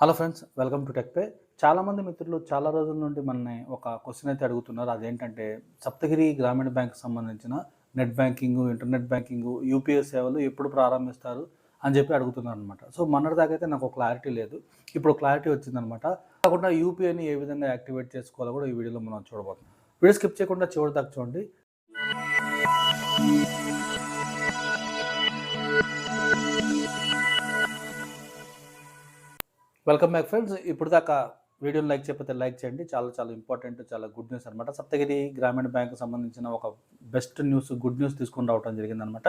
Hello friends welcome to tech pay చాలామంది మిత్రులు చాలా రోజుల నుండి మనల్ని ఒక క్వశ్చన్ అయితే అడుగుతున్నారు. అదేంటంటే సప్తగిరి గ్రామీణ బ్యాంక్ సంబంధించిన net banking internet banking UPI సేవలు ఎప్పుడు ప్రారంభిస్తారు అని చెప్పి అడుగుతున్నారు అనమాట సో మొన్నటిదాకా అయితే నాకు క్లారిటీ లేదు. ఇప్పుడు క్లారిటీ వచ్చిందనమాట కాకుండా యూపీఐని ఏ విధంగా యాక్టివేట్ చేసుకోవాలో కూడా ఈ వీడియోలో మనం చూడబోతున్నాం. వీడియో స్కిప్ చేయకుండా చివరి దాకా చూడండి. Welcome back friends. ఇప్పుడు దాకా వీడియోని లైక్ చేయకపోతే లైక్ చేయండి. చాలా చాలా ఇంపార్టెంట్ చాలా గుడ్ న్యూస్ అనమాట సప్తగిరి గ్రామీణ బ్యాంక్ సంబంధించిన ఒక బెస్ట్ న్యూస్ గుడ్ న్యూస్ తీసుకుని రావడం జరిగిందనమాట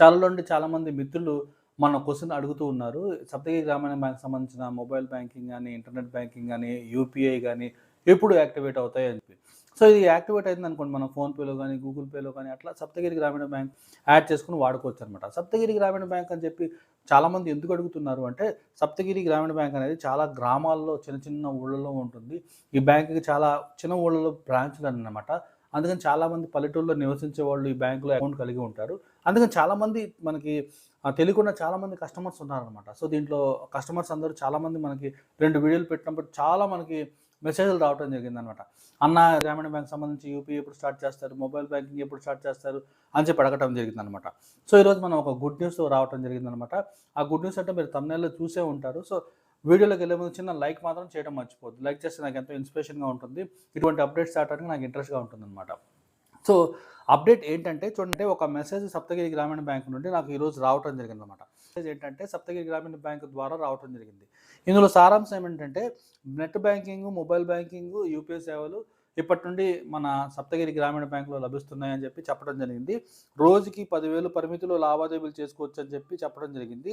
చాలా నుండి చాలామంది మిత్రులు మన క్వశ్చన్ అడుగుతూ ఉన్నారు. సప్తగిరి గ్రామీణ బ్యాంక్ సంబంధించిన మొబైల్ బ్యాంకింగ్ కానీ ఇంటర్నెట్ బ్యాంకింగ్ కానీ యూపీఐ కానీ ఎప్పుడు యాక్టివేట్ అవుతాయి అని చెప్పి. సో ఇది యాక్టివేట్ అయింది అనుకోండి మనం ఫోన్పేలో కానీ గూగుల్ పేలో కానీ అట్లా సప్తగిరి గ్రామీణ బ్యాంక్ యాడ్ చేసుకుని వాడుకోవచ్చు అనమాట సప్తగిరి గ్రామీణ బ్యాంక్ అని చెప్పి చాలామంది ఎందుకు అడుగుతున్నారు అంటే సప్తగిరి గ్రామీణ బ్యాంక్ అనేది చాలా గ్రామాల్లో చిన్న చిన్న ఊళ్ళలో ఉంటుంది. ఈ బ్యాంకుకి చాలా చిన్న ఊళ్ళలో బ్రాంచ్లు అన్నమాట. అందుకని చాలామంది పల్లెటూరులో నివసించే వాళ్ళు ఈ బ్యాంకులో అకౌంట్ కలిగి ఉంటారు. అందుకని చాలామంది మనకి తెలియకుండా చాలామంది కస్టమర్స్ ఉన్నారనమాట సో దీంట్లో కస్టమర్స్ అందరూ చాలామంది మనకి రెండు వీడియోలు పెట్టినప్పుడు చాలా మనకి మెసేజ్లు రావడం జరిగిందనమాట. అన్న గ్రామీణ బ్యాంక్ సంబంధించి యూపీ ఎప్పుడు స్టార్ట్ చేస్తారు? మొబైల్ బ్యాంకింగ్ ఎప్పుడు స్టార్ట్ చేస్తారు? అని చెప్పి అడగటం జరిగిందనమాట. సో ఈరోజు మనం ఒక గుడ్ న్యూస్ రావడం జరిగిందనమాట. ఆ గుడ్ న్యూస్ అంటే మీరు తమిళలో చూసే ఉంటారు. సో వీడియోలోకి వెళ్ళే ముందు చిన్న లైక్ మాత్రం చేయడం మర్చిపోద్దు లైక్ చేస్తే నాకు ఎంతో ఇన్స్పిరేషన్గా ఉంటుంది. ఇటువంటి అప్డేట్స్ రావడానికి నాకు ఇంట్రెస్ట్గా ఉంటుంది అనమాట సో అప్డేట్ ఏంటంటే చూడండి ఒక మెసేజ్ సప్తగిరి గ్రామీణ బ్యాంక్ నుండి నాకు ఈరోజు రావటం జరిగిందనమాట. ఏంటంటే సప్తగిరి గ్రామీణ బ్యాంక్ ద్వారా రావటం జరిగింది. ఇందులో సారాంశం ఏమిటంటే net banking mobile banking UPI సేవలు ఇప్పటి నుండి మన సప్తగిరి గ్రామీణ బ్యాంకులో లభిస్తున్నాయని చెప్పి చెప్పడం జరిగింది. రోజుకి పదివేలు పరిమితిలో లావాదేవీలు చేసుకోవచ్చు అని చెప్పి చెప్పడం జరిగింది.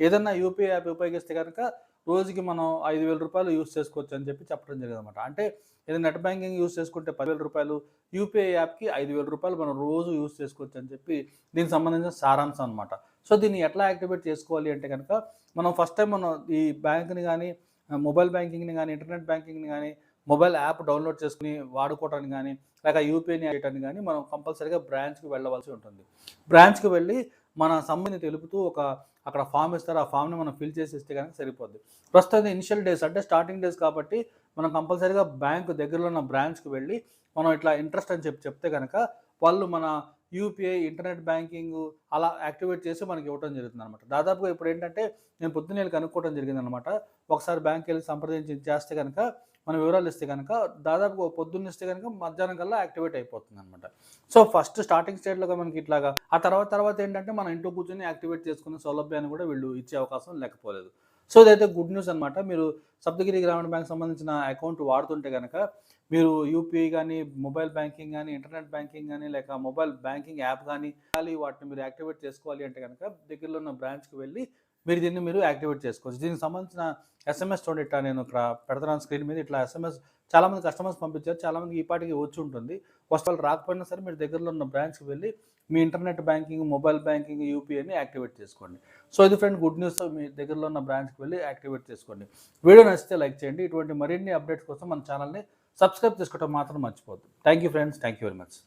ఏదన్నా యూపీఐ యాప్ ఉపయోగిస్తే కనుక రోజుకి మనం ఐదు వేల రూపాయలు యూస్ చేసుకోవచ్చు అని చెప్పి చెప్పడం జరిగింది అనమాట అంటే ఏదైనా నెట్ బ్యాంకింగ్ యూస్ చేసుకుంటే పదివేల రూపాయలు యూపీఐ యాప్కి ఐదు వేల రూపాయలు మనం రోజు యూస్ చేసుకోవచ్చు అని చెప్పి దీనికి సంబంధించిన సారాంశం అనమాట సో దీన్ని ఎట్లా యాక్టివేట్ చేసుకోవాలి అంటే కనుక మనం ఫస్ట్ టైం మనం ఈ బ్యాంక్ని కానీ మొబైల్ బ్యాంకింగ్ని కానీ ఇంటర్నెట్ బ్యాంకింగ్ని కానీ మొబైల్ యాప్ డౌన్లోడ్ చేసుకుని వాడుకోవటానికి కానీ లేక యూపీఐని చేయడానికి కానీ మనం కంపల్సరీగా బ్రాంచ్కి వెళ్ళవలసి ఉంటుంది. బ్రాంచ్కి వెళ్ళి మన సమ్మెని తెలుపుతూ ఒక అక్కడ ఫామ్ ఇస్తారు ఆ ఫామ్ని మనం ఫిల్ చేసి ఇస్తే కనుక సరిపోద్ది. ప్రస్తుతం ఇనిషియల్ డేస్ అంటే స్టార్టింగ్ డేస్ కాబట్టి మనం కంపల్సరీగా బ్యాంక్ దగ్గరలో ఉన్న బ్రాంచ్కి వెళ్ళి మనం ఇట్లా ఇంట్రెస్ట్ అని చెప్పి చెప్తే కనుక వాళ్ళు మన యూపీఐ ఇంటర్నెట్ బ్యాంకింగ్ అలా యాక్టివేట్ చేసి మనకి ఇవ్వడం జరుగుతుంది అనమాట దాదాపుగా ఇప్పుడు ఏంటంటే నేను పొద్దున్న కనుక్కోవడం జరిగింది అనమాట ఒకసారి బ్యాంక్ వెళ్ళి సంప్రదించి చేస్తే కనుక మన వివరాలు ఇస్తే కనుక దాదాపు పొద్దున్న ఇస్తే కనుక మధ్యాహ్నం కల్లా యాక్టివేట్ అయిపోతుంది అనమాట సో ఫస్ట్ స్టార్టింగ్ స్టేజ్లో మనకి ఇట్లాగా ఆ తర్వాత తర్వాత ఏంటంటే మనం ఇంట్లో కూర్చొని యాక్టివేట్ చేసుకునే సౌలభ్యాన్ని కూడా వీళ్ళు ఇచ్చే అవకాశం లేకపోలేదు. సో ఇదైతే గుడ్ న్యూస్ అనమాట మీరు సప్తగిరి గ్రామీణ బ్యాంక్ సంబంధించిన అకౌంట్ వాడుతుంటే కనుక మీరు యూపీఐ కానీ మొబైల్ బ్యాంకింగ్ కానీ ఇంటర్నెట్ బ్యాంకింగ్ కానీ లేక మొబైల్ బ్యాంకింగ్ యాప్ కానీ వాటిని మీరు యాక్టివేట్ చేసుకోవాలి అంటే కనుక దగ్గరలో ఉన్న బ్రాంచ్కి వెళ్ళి మీరు దీన్ని మీరు యాక్టివేట్ చేసుకోవచ్చు. దీనికి సంబంధించిన ఎస్ఎంఎస్ చూడండి ఇట్లా నేను ఇక్కడ పెడతాను స్క్రీన్ మీద. ఇట్లా ఎస్ఎంఎస్ చాలామంది కస్టమర్స్ పంపించారు. చాలామంది ఈ పాటికి వచ్చి ఉంటుంది. వస్తువులు రాకపోయినా సరే మీరు దగ్గరలో ఉన్న బ్రాంచ్కి వెళ్ళి మీ ఇంటర్నెట్ బ్యాంకింగ్ మొబైల్ బ్యాంకింగ్ యూపీఐని యాక్టివేట్ చేసుకోండి. సో ఇది ఫ్రెండ్ గుడ్ న్యూస్ మీ దగ్గరలో ఉన్న బ్రాంచ్కి వెళ్ళి యాక్టివేట్ చేసుకోండి. వీడియో నచ్చితే లైక్ చేయండి. ఇటువంటి మరిన్ని అప్డేట్స్ కోసం మన ఛానల్ని సబ్స్క్రైబ్ చేసుకోవడం మాత్రం మర్చిపోద్దు thank you friends thank you very much